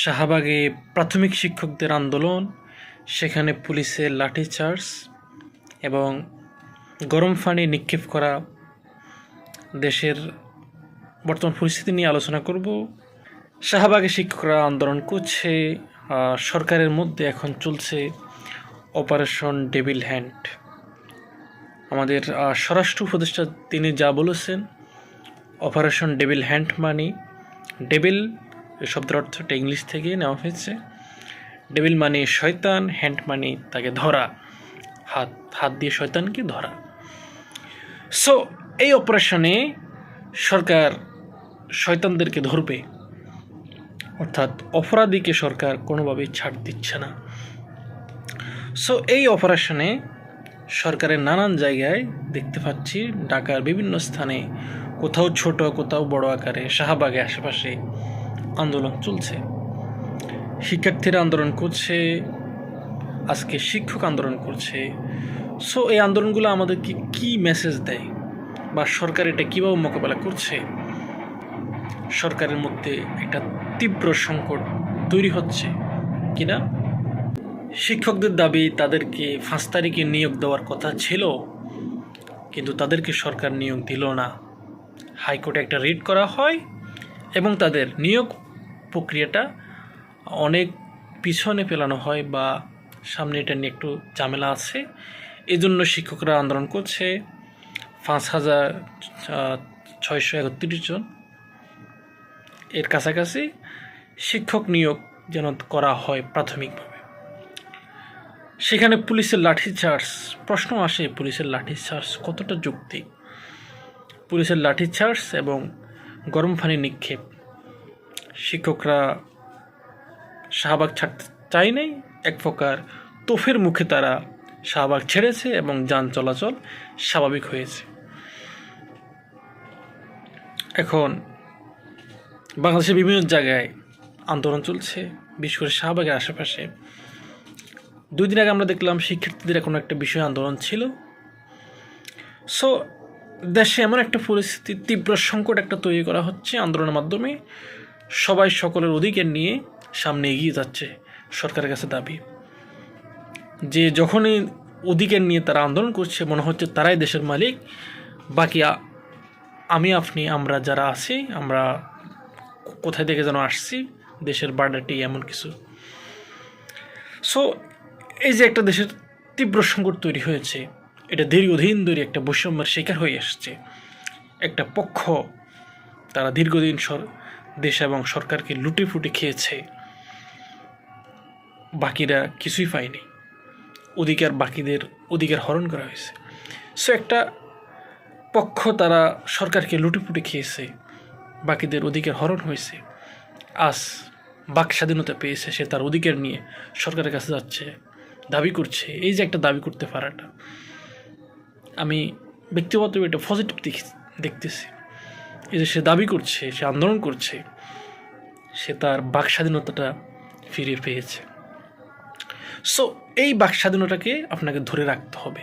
শাহবাগে প্রাথমিক শিক্ষকদের আন্দোলন, সেখানে পুলিশের লাঠিচার্জ এবং গরম পানি নিক্ষেপ করা দেশের বর্তমান পরিস্থিতি নিয়ে আলোচনা করব। শাহবাগে শিক্ষকরা আন্দোলন করছে সরকারের মধ্যে এখন চলছে অপারেশন ডেভিল হ্যান্ড। আমাদের স্বরাষ্ট্র উপদেষ্টা তিনি যা বলেছেন, অপারেশন ডেভিল হ্যান্ড মানি ডেভিল শব্দের অর্থটা ইংলিশ থেকে নেওয়া হয়েছে। ডেভিল মানে শয়তান, হ্যান্ড মানে তাকে ধরা। হাত হাত দিয়ে শয়তানকে ধরা। সো এই অপারেশনে সরকার শয়তানদেরকে ধরবে। অর্থাৎ অপরাধীকে সরকার কোনোভাবেই ছাড় দিচ্ছে না। সো এই অপারেশনে সরকারের নানান জায়গায় দেখতে পাচ্ছি, ঢাকার বিভিন্ন স্থানে কোথাও ছোট, কোথাও বড় আকারে শাহবাগে আশেপাশে আন্দোলন চলছে। শিক্ষার্থীরা আন্দোলন করছে, আজকে শিক্ষক আন্দোলন করছে। সো এই আন্দোলনগুলো আমাদেরকে কি মেসেজ দেয়? বা সরকার এটা কীভাবে মোকাবেলা করছে? সরকারের মধ্যে একটা তীব্র সংকট তৈরি হচ্ছে কিনা? শিক্ষকদের দাবি, তাদেরকে পাঁচ তারিখে নিয়োগ দেওয়ার কথা ছিল, কিন্তু তাদেরকে সরকার নিয়োগ দিল না। হাইকোর্টে একটা রিট করা হয় এবং তাদের নিয়োগ প্রক্রিয়াটা অনেক পিছনে ফেলানো হয় বা সামনে এটা নিয়ে একটু ঝামেলা আছে। এই জন্য শিক্ষকরা আন্দোলন করছে। পাঁচ হাজার ছয়শো একত্রিশ জন এর কাছাকাছি শিক্ষক নিয়োগ যেন করা হয় প্রাথমিকভাবে। সেখানে পুলিশের লাঠিচার্জ প্রশ্ন আসে পুলিশের লাঠিচার্জ কতটা যুক্তি? পুলিশের লাঠিচার্জ এবং গরম পানি নিক্ষেপ শিক্ষকরা শাহবাগ ছাড়তে চায় নাই। এক প্রকার তোফের মুখে তারা শাহবাগ ছেড়েছে এবং যান চলাচল স্বাভাবিক হয়েছে। এখন বাংলাদেশের বিভিন্ন জায়গায় আন্দোলন চলছে। বিশেষ করে শাহবাগের আশেপাশে। দুই দিন আগে আমরা দেখলাম শিক্ষার্থীদের কোনো একটা বিষয় আন্দোলন ছিল। সো দেশে এমন একটা পরিস্থিতি, তীব্র সংকট একটা তৈরি করা হচ্ছে আন্দোলনের মাধ্যমে। সবাই সকলের অধিকার নিয়ে সামনে এগিয়ে যাচ্ছে সরকারের কাছে দাবি। যে যখনই অধিকার নিয়ে তারা আন্দোলন করছে, মনে হচ্ছে তারাই দেশের মালিক। বাকি আমি, আপনি, আমরা যারা আছি, আমরা কোথায় থেকে যেন আসছি, দেশের বার্ডারটি এমন কিছু। সো এই যে একটা দেশের তীব্র সংকট তৈরি হয়েছে, এটা দীর্ঘদিন ধরে একটা বৈষম্যের শিকার হয়ে আসছে একটা পক্ষ, তারা দীর্ঘদিন সর দেশ এবং সরকারকে লুটে ফুটে খেয়েছে। বাকিরা কিছুই পায়নি। অধিকার বাকিদের অধিকার হরণ করা হয়েছে। সো একটা পক্ষ তারা সরকারকে লুটেপুটে খেয়েছে, বাকিদের অধিকার হরণ হয়েছে। আজ বাক স্বাধীনতা পেয়েছে, সে তার অধিকার নিয়ে সরকারের কাছে যাচ্ছে, দাবি করছে। এই যে একটা দাবি করতে পারাটা, আমি ব্যক্তিগতভাবে এটা পজিটিভ দেখতেছি। এই যে সে দাবি করছে, সে আন্দোলন করছে, সে তার বাক স্বাধীনতাটা ফিরে পেয়েছে। সো এই বাক স্বাধীনতাকে আপনাকে ধরে রাখতে হবে।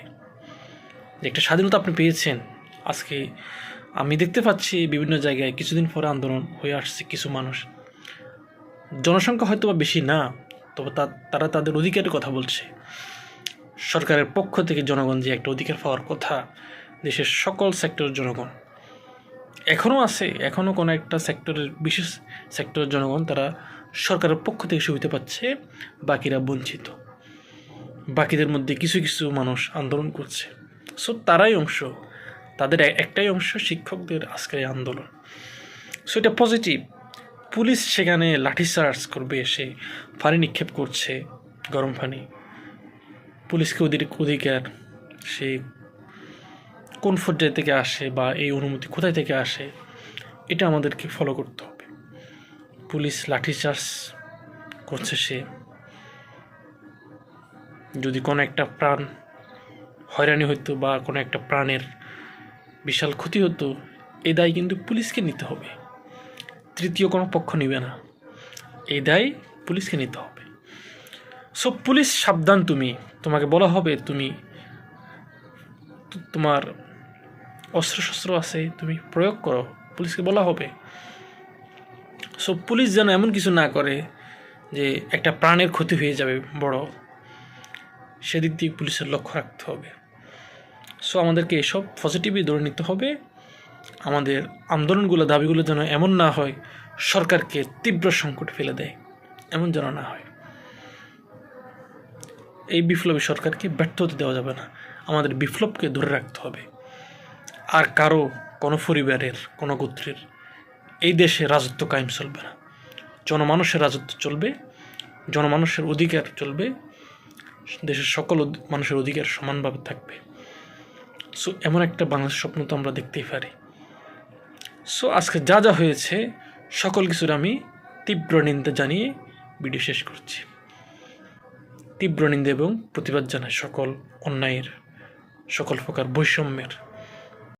যে একটা স্বাধীনতা আপনি পেয়েছেন, আজকে আমি দেখতে পাচ্ছি বিভিন্ন জায়গায় কিছুদিন পরে আন্দোলন হয়ে আসছে কিছু মানুষ। জনসংখ্যা হয়তো বা বেশি না, তবে তা- তারা তাদের অধিকারের কথা বলছে। সরকারের পক্ষ থেকে জনগণ যে একটা অধিকার পাওয়ার কথা, দেশের সকল সেক্টরের জনগণ। এখনও আছে এখনও কোনো একটা সেক্টরের বিশেষ সেক্টরের জনগণ তারা সরকারের পক্ষ থেকে সুবিধা পাচ্ছে, বাকিরা বঞ্চিত। বাকিদের মধ্যে কিছু কিছু মানুষ আন্দোলন করছে। সো তারাই অংশ। তাদের একটাই অংশ শিক্ষকদের আজকের আন্দোলন। সো এটা পজিটিভ পুলিশ সেখানে লাঠি লাঠিচার্জ করবে এসে পানি নিক্ষেপ করছে, গরম পানি পুলিশকে ওদের অধিকার সে কোন পর্যায় থেকে আসে বা এই অনুমতি কোথায় থেকে আসে, এটা আমাদেরকে ফলো করতে হবে। পুলিশ লাঠিচার্জ করছে সে। যদি কোনো একটা প্রাণ হয়রানি হতো বা কোনো একটা প্রাণের বিশাল ক্ষতি হতো, এই দায় কিন্তু পুলিশকে নিতে হবে। তৃতীয় কোনো পক্ষ নেবে না। এই দায় পুলিশকে নিতে হবে। সো পুলিশ সাবধান তুমি। তোমাকে বলা হবে তুমি, তোমার অস্ত্রশস্ত্র আছে, তুমি প্রয়োগ করো। পুলিশকে বলা হবে। সো পুলিশ যেন এমন কিছু না করে যে একটা প্রাণের ক্ষতি হয়ে যাবে বড়, সেদিক দিয়ে পুলিশের লক্ষ্য রাখতে হবে। সো আমাদেরকে এসব পজিটিভই ধরে নিতে হবে। আমাদের আন্দোলনগুলো, দাবিগুলো যেন এমন না হয়, সরকারকে তীব্র সংকট ফেলে দেয়, এমন যেন না হয়। এই বিপ্লবী সরকারকে ব্যর্থ হতে দেওয়া যাবে না। আমাদের বিপ্লবকে ধরে রাখতে হবে। আর কারও কোনো পরিবারের, কোনো গোত্রের এই দেশে রাজত্ব কায়েম চলবে না। জনমানুষের রাজত্ব চলবে, জনমানুষের অধিকার চলবে, দেশের সকল মানুষের অধিকার সমানভাবে থাকবে। সো এমন একটা বাংলাদেশ স্বপ্ন তো আমরা দেখতেই পারি। সো আজকে যা যা হয়েছে, সকল কিছুর আমি তীব্র নিন্দা জানিয়ে ভিডিও শেষ করছি। তীব্র নিন্দা এবং প্রতিবাদ জানাই সকল অন্যায়ের, সকল প্রকার বৈষম্যের।